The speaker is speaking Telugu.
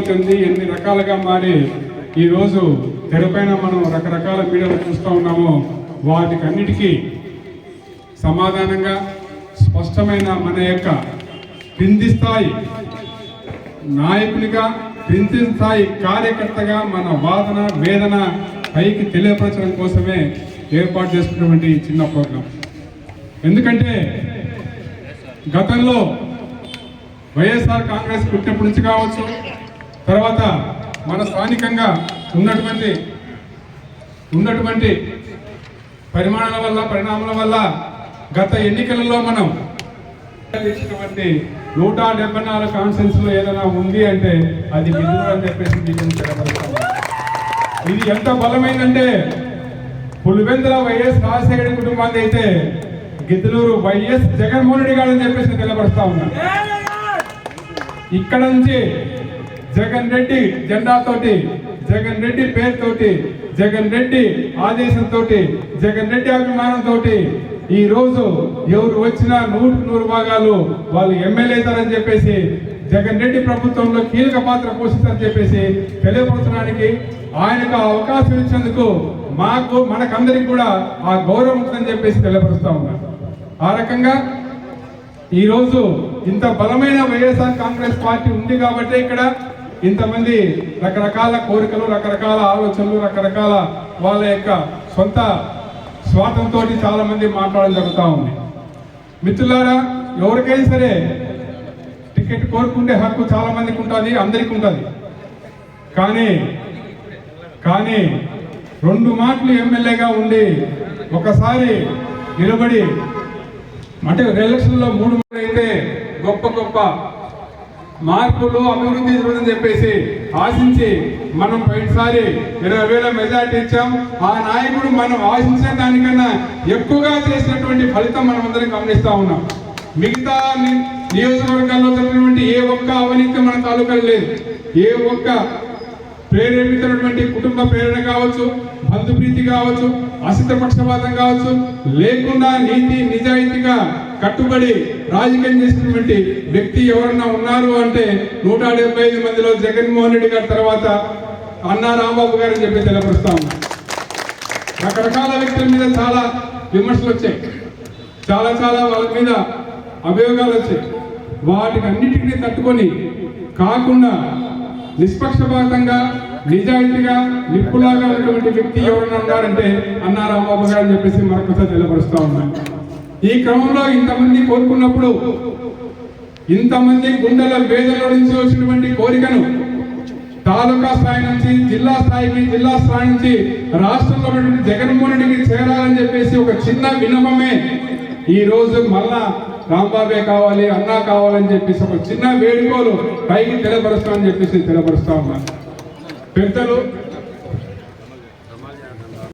చెంది ఎన్ని రకాలుగా మారి ఈరోజు తెరపైన మనం రకరకాల మీడియాలు చూస్తూ ఉన్నామో వాటికన్నిటికీ సమాధానంగా స్పష్టమైన మన యొక్క క్రింది స్థాయి నాయకునిగా క్రింది స్థాయి కార్యకర్తగా మన వాదన వేదన పైకి తెలియపరచడం కోసమే ఏర్పాటు చేసుకున్నటువంటి చిన్న ప్రోగ్రాం. ఎందుకంటే గతంలో వైఎస్ఆర్ కాంగ్రెస్ పుట్టినప్పటి నుంచి కావచ్చు తర్వాత మన స్థానికంగా ఉన్నటువంటి ఉన్నటువంటి పరిమాణాల వల్ల పరిణామాల వల్ల గత ఎన్నికలలో మనం ఇచ్చినటువంటి నూట డెబ్బై నాలుగు కాన్ఫరెన్స్లో ఏదైనా ఉంది అంటే అది బిందువు అని చెప్పేసి తెలపరుస్తాను ఇది ఎంత బలమైందంటే పులివెందుల వైఎస్ రాజశేఖర కుటుంబాన్ని అయితే గిద్దలూరు వైఎస్ జగన్మోహన్ రెడ్డి గారు అని చెప్పేసి తెలపరుస్తా ఉన్నాను ఇక్కడ నుంచి జగన్ రెడ్డి జెండాతోటి జగన్ రెడ్డి పేరుతోటి జగన్ రెడ్డి ఆదేశంతో జగన్ రెడ్డి అభిమానంతో ఈ రోజు ఎవరు వచ్చినా నూరు నూరు భాగాలు వాళ్ళు ఎమ్మెల్యేతారని చెప్పేసి జగన్ రెడ్డి ప్రభుత్వంలో కీలక పాత్ర పోషిస్తారని చెప్పేసి తెలియపరచడానికి ఆయనకు అవకాశం ఇచ్చేందుకు మాకు మనకందరికి కూడా ఆ గౌరవం ఉంటుందని చెప్పేసి తెలియపరుస్తా ఉన్నారు ఆ రకంగా ఈరోజు ఇంత బలమైన వైఎస్ఆర్ కాంగ్రెస్ పార్టీ ఉంది కాబట్టి ఇక్కడ ఇంతమంది రకరకాల కోరికలు రకరకాల ఆలోచనలు రకరకాల వాళ్ళ యొక్క సొంత స్వార్థంతో చాలా మంది మాట్లాడడం జరుగుతూ ఉంది. మిత్రులారా ఎవరికైనా సరే టికెట్ కోరుకుంటే హక్కు చాలా మందికి ఉంటుంది అందరికి ఉంటుంది. కానీ కానీ రెండు మాటలు ఎమ్మెల్యేగా ఉండి ఒకసారి నిలబడి అంటే ఎలక్షన్లో మూడు మూడు అయితే గొప్ప గొప్ప మార్పులు అభివృద్ధి జరుగుతుందని చెప్పేసి ఆశించి మనం పోయినసారి ఇరవై వేల మెజార్టీ ఇచ్చాం. ఆ నాయకుడు మనం ఆశించిన దానికన్నా ఎక్కువగా చేసినటువంటి ఫలితం మనం అందరం గమనిస్తా ఉన్నాం. మిగతా నియోజకవర్గాల్లో జరిగినటువంటి ఏ ఒక్క అవినీతి మన తాలూకాలు లేదు. ఏ ఒక్క ప్రేరేపితున్నటువంటి కుటుంబ ప్రేరణ కావచ్చు బంధుప్రీతి కావచ్చు అసిత పక్షపాతం కావచ్చు లేకుండా నీతి నిజాయితీగా కట్టుబడి రాజకీయం చేసినటువంటి వ్యక్తి ఎవరన్నా ఉన్నారు అంటే నూట డెబ్బై ఐదు మందిలో జగన్మోహన్ రెడ్డి గారి తర్వాత అన్నా రాంబాబు గారు అని చెప్పి తెలియపరుస్తాం రకరకాల వ్యక్తుల మీద చాలా విమర్శలు వచ్చాయి. చాలా చాలా వాళ్ళ మీద అభియోగాలు వచ్చాయి. వాటికి అన్నిటికీ తట్టుకొని కాకుండా నిష్పక్షపాతంగా నిజాయితీగా నిప్పులాగా ఉన్నటువంటి వ్యక్తి ఎవరన్నా ఉన్నారంటే అన్నారాంబాబు గారు అని చెప్పేసి మరొకసారి తెలియపరుస్తా ఉన్నాను ఈ క్రమంలో ఇంతమంది కోరుకున్నప్పుడు ఇంతమంది గుండెల వేదనలో నుంచి వచ్చినటువంటి కోరికను తాలూకా స్థాయి నుంచి జిల్లా స్థాయికి జిల్లా స్థాయి నుంచి రాష్ట్రంలో ఉన్నటువంటి జగన్మోహన్ రెడ్డికి చేరాలని చెప్పేసి ఒక చిన్న వినపమే ఈ రోజు మళ్ళా రాంబాబే కావాలి అన్నా కావాలని చెప్పేసి ఒక చిన్న వేడుకోలు పైకి తెలపరుస్తామని చెప్పేసి తెలపరుస్తా ఉన్నాను పెద్దలు